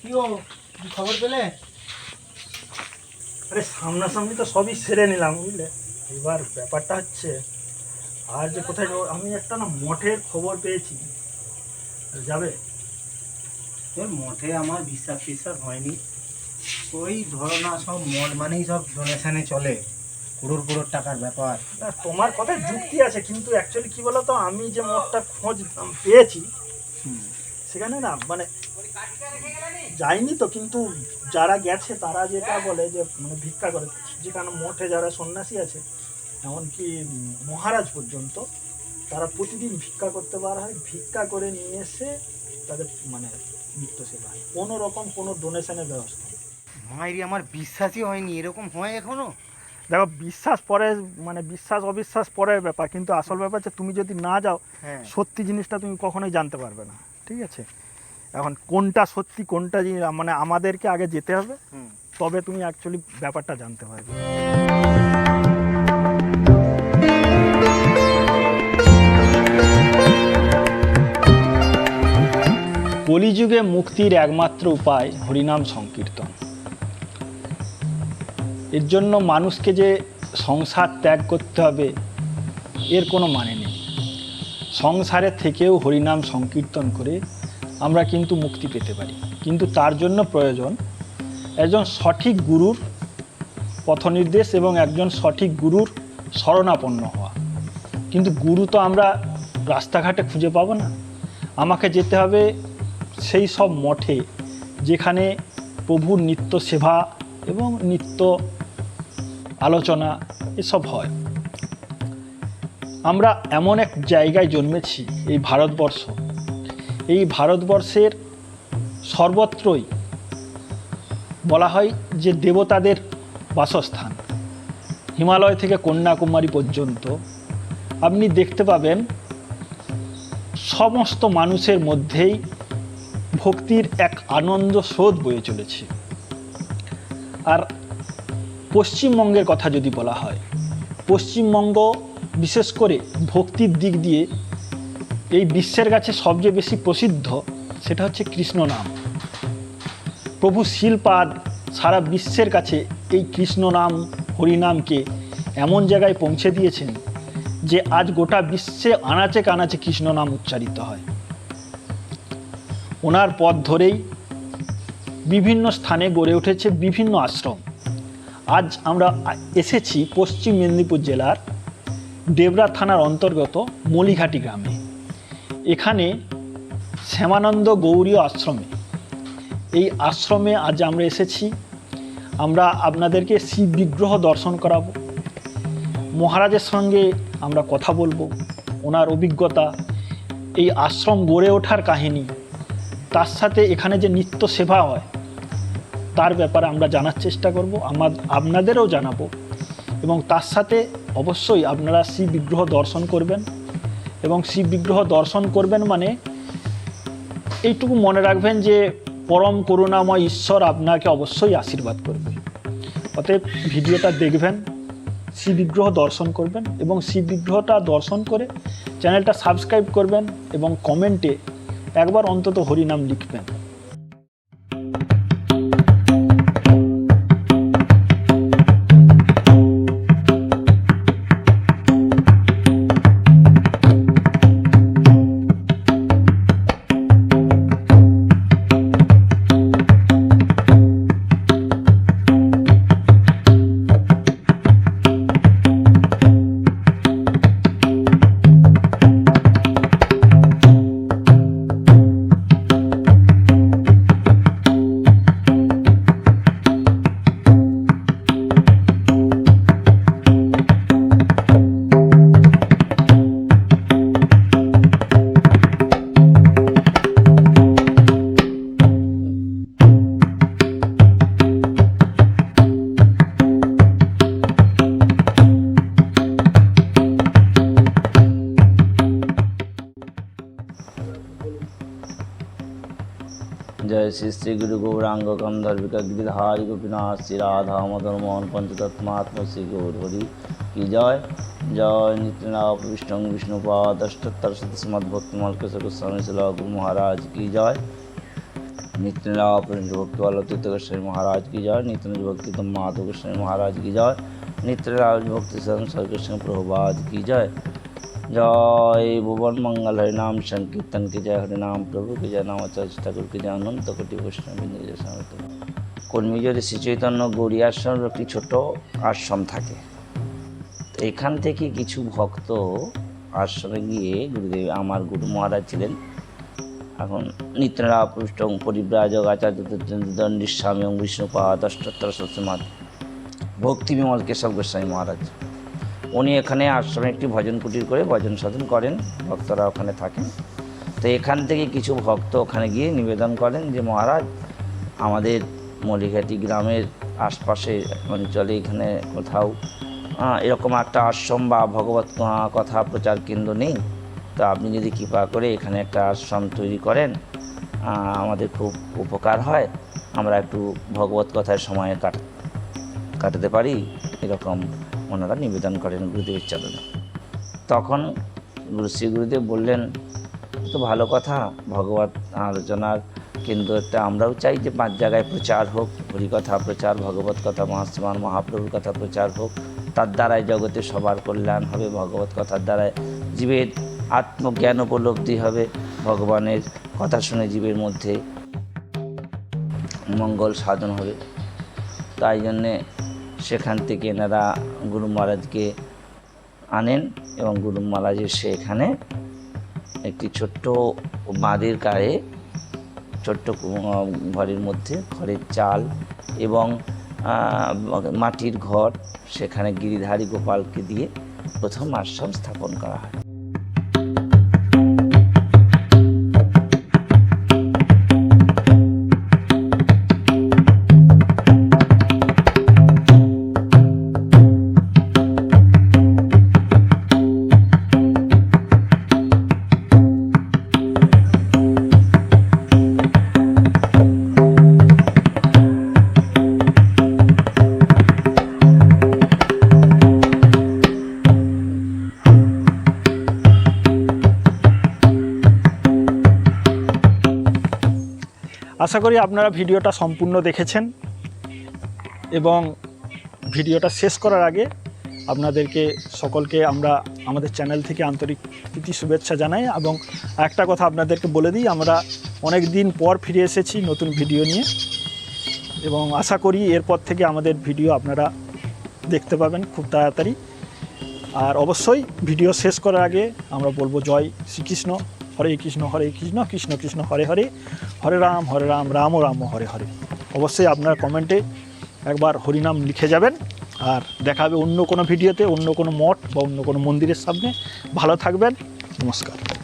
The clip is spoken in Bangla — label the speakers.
Speaker 1: কিও খবর পেলে আরে সামনাসামনি তো সবই সেরে নিলাম বুঝলে এবার ব্যাপারটা হচ্ছে আর যে কোথায় আমি একটা না মঠের খবর পেয়েছি যাবে তোর মঠে আমার বিশ্বাস টিশ্বাস হয়নি ওই ধরো না সব মঠ মানেই সব ডোনেশনে চলে কুড়োর কুড়োর টাকার ব্যাপার না তোমার কথা যুক্তি আছে কিন্তু অ্যাকচুয়ালি কী বলো তো আমি যে মঠটা খোঁজ পেয়েছি সেখানে না মানে যায়নি তো কিন্তু যারা গেছে তারা যেটা বলে যে মানে ভিক্ষা করে যেখানে মঠে যারা সন্ন্যাসী আছে এমনকি মহারাজ পর্যন্ত তারা প্রতিদিন ভিক্ষা করতে পারা হয় ভিক্ষা করে নিয়ে এসে তাদের মানে নিত্য সেবা হয় কোনো রকম কোনো ডোনেশনের ব্যবস্থা
Speaker 2: মায়েরই আমার বিশ্বাসই হয়নি এরকম হয় এখনো
Speaker 1: দেখো বিশ্বাস পরে মানে বিশ্বাস অবিশ্বাস পরের ব্যাপার কিন্তু আসল ব্যাপার হচ্ছে তুমি যদি না যাও হ্যাঁ। সত্যি জিনিসটা তুমি কখনোই জানতে পারবে না ঠিক আছে এখন কোনটা সত্যি কোনটা জিনিস মানে আমাদেরকে আগে যেতে হবে তবে তুমি অ্যাকচুয়ালি ব্যাপারটা জানতে পারবে
Speaker 3: কলিযুগে মুক্তির একমাত্র উপায় হরিনাম সংকীর্তন এর জন্য মানুষকে যে সংসার ত্যাগ করতে হবে এর কোনো মানে নেই সংসারে থেকেও হরিনাম সংকীর্তন করে আমরা কিন্তু মুক্তি পেতে পারি কিন্তু তার জন্য প্রয়োজন একজন সঠিক গুরুর পথনির্দেশ এবং একজন সঠিক গুরুর শরণাপন্ন হওয়া কিন্তু গুরু তো আমরা রাস্তাঘাটে খুঁজে পাবো না আমাকে যেতে হবে সেই সব মঠে যেখানে প্রভুর নিত্য সেবা এবং নিত্য আলোচনা এসব হয় আমরা এমন এক জায়গায় জন্মেছি এই ভারতবর্ষ এই ভারতবর্ষের সর্বত্রই বলা হয় যে দেবতাদের বাসস্থান হিমালয় থেকে কন্যাকুমারী পর্যন্ত আপনি দেখতে পাবেন সমস্ত মানুষের মধ্যেই ভক্তির এক আনন্দ স্রোত বয়ে চলেছে আর পশ্চিমবঙ্গের কথা যদি বলা হয় পশ্চিমবঙ্গ বিশেষ করে ভক্তির দিক দিয়ে এই বিশ্বের কাছে সবচেয়ে বেশি প্রসিদ্ধ সেটা হচ্ছে কৃষ্ণ নাম প্রভু শিলপাদ সারা বিশ্বের কাছে এই কৃষ্ণ নাম হরিনামকে এমন জায়গায় পৌঁছে দিয়েছেন যে আজ গোটা বিশ্বে আনাচে কানাচে কৃষ্ণ নাম উচ্চারিত হয় ওনার পথ ধরেই বিভিন্ন স্থানে গড়ে উঠেছে বিভিন্ন আশ্রম আজ আমরা এসেছি পশ্চিম মেদিনীপুর জেলার দেবরা থানার অন্তর্গত মলিঘাটি গ্রামে এখানে শ্যামানন্দ গৌরী আশ্রমে এই আশ্রমে আজ আমরা এসেছি আমরা আপনাদেরকে শিব বিগ্রহ দর্শন করাবো মহারাজের সঙ্গে আমরা কথা বলবো ওনার অভিজ্ঞতা এই আশ্রম গড়ে ওঠার কাহিনী তার সাথে এখানে যে নিত্য সেবা হয় তার ব্যাপারে আমরা জানার চেষ্টা করব আমার আপনাদেরও জানাবো এবং তার সাথে অবশ্যই আপনারা শিব বিগ্রহ দর্শন করবেন এবং শিব বিগ্রহ দর্শন করবেন মানে এইটুকু মনে রাখবেন যে পরম করুণাময় ঈশ্বর আপনাকে অবশ্যই আশীর্বাদ করবে অতএব ভিডিওটা দেখবেন শিব বিগ্রহ দর্শন করবেন এবং শিব বিগ্রহটা দর্শন করে চ্যানেলটা সাবস্ক্রাইব করবেন এবং কমেন্টে একবার অন্তত হরিনাম লিখবেন
Speaker 4: जय श्री श्री गुरु गौरांग कंधर्विका गिरिधारी गोपीनाथ श्री राधा मदन मोहन पंचतत्मात्म श्री गौरवरी की जय जय नित्यनाथ विष्णु विष्णुपाद अष्टोत्तर सतमद्भक्तमल कृष्ण स्वामी श्री गुरु महाराज की जय नित्यनाथ भक्त वाला तीर्थ गोस्वामी महाराज की जय नित्य भक्ति तम माधव गोस्वामी महाराज की जय नित्यनाथ भक्ति सर्व सर कृष्ण प्रभुपाद की जय জয় ভুবন মঙ্গল হরিনাম সংকীর্তন কে জয় হরিনাম প্রভু কে জয় নাম নামাচার্য ঠাকুর কে জয় অনন্ত কোটি বৈষ্ণবী নিজের যদি শ্রী শ্রীচৈতন্য গৌরী আশ্রমের একটি ছোট আশ্রম থাকে এখান থেকে কিছু ভক্ত আশ্রমে গিয়ে গুরুদেব আমার গুরু মহারাজ ছিলেন এখন নিত্যরা পুষ্ট পরিব্রাজক আচার্য দণ্ডীর স্বামী এবং বিষ্ণুপা দশোত্তর সত্যমাত ভক্তি বিমল কেশব গোস্বামী মহারাজ উনি এখানে আশ্রমে একটি ভজন কুটির করে ভজন সাধন করেন ভক্তরা ওখানে থাকেন তো এখান থেকে কিছু ভক্ত ওখানে গিয়ে নিবেদন করেন যে মহারাজ আমাদের মলিঘাটি গ্রামের আশপাশে অঞ্চলে মানে এখানে কোথাও এরকম একটা আশ্রম বা ভগবত কথা প্রচার কেন্দ্র নেই তো আপনি যদি কৃপা করে এখানে একটা আশ্রম তৈরি করেন আমাদের খুব উপকার হয় আমরা একটু ভগবত কথায় সময় কাট কাটাতে পারি এরকম ওনারা নিবেদন করেন গুরুদেবের চরণে তখন শ্রী গুরুদেব বললেন তো ভালো কথা ভগবত আলোচনার কিন্তু একটা আমরাও চাই যে পাঁচ জায়গায় প্রচার হোক হরিকথা প্রচার ভগবত কথা মহাস্মান মহাপ্রভুর কথা প্রচার হোক তার দ্বারাই জগতে সবার কল্যাণ হবে ভগবত কথার দ্বারায় জীবের আত্মজ্ঞান উপলব্ধি হবে ভগবানের কথা শুনে জীবের মধ্যে মঙ্গল সাধন হবে তাই জন্যে সেখান থেকে এনারা গুরু মহারাজকে আনেন এবং গুরু মহারাজ এসে এখানে একটি ছোট্ট বাঁধের গায়ে ছোট্ট ঘরের মধ্যে ঘরের চাল এবং মাটির ঘর সেখানে গিরিধারী গোপালকে দিয়ে প্রথম আশ্রম স্থাপন করা হয়
Speaker 3: আশা করি আপনারা ভিডিওটা সম্পূর্ণ দেখেছেন এবং ভিডিওটা শেষ করার আগে আপনাদেরকে সকলকে আমরা আমাদের চ্যানেল থেকে আন্তরিক প্রীতি শুভেচ্ছা জানাই এবং একটা কথা আপনাদেরকে বলে দিই আমরা অনেক দিন পর ফিরে এসেছি নতুন ভিডিও নিয়ে এবং আশা করি এরপর থেকে আমাদের ভিডিও আপনারা দেখতে পাবেন খুব তাড়াতাড়ি আর অবশ্যই ভিডিও শেষ করার আগে আমরা বলবো জয় শ্রীকৃষ্ণ হরে কৃষ্ণ হরে কৃষ্ণ কৃষ্ণ কৃষ্ণ হরে হরে হরে রাম হরে রাম রাম রাম হরে হরে অবশ্যই আপনার কমেন্টে একবার হরিনাম লিখে যাবেন আর দেখা হবে অন্য কোনো ভিডিওতে অন্য কোনো মঠ বা অন্য কোনো মন্দিরের সামনে ভালো থাকবেন নমস্কার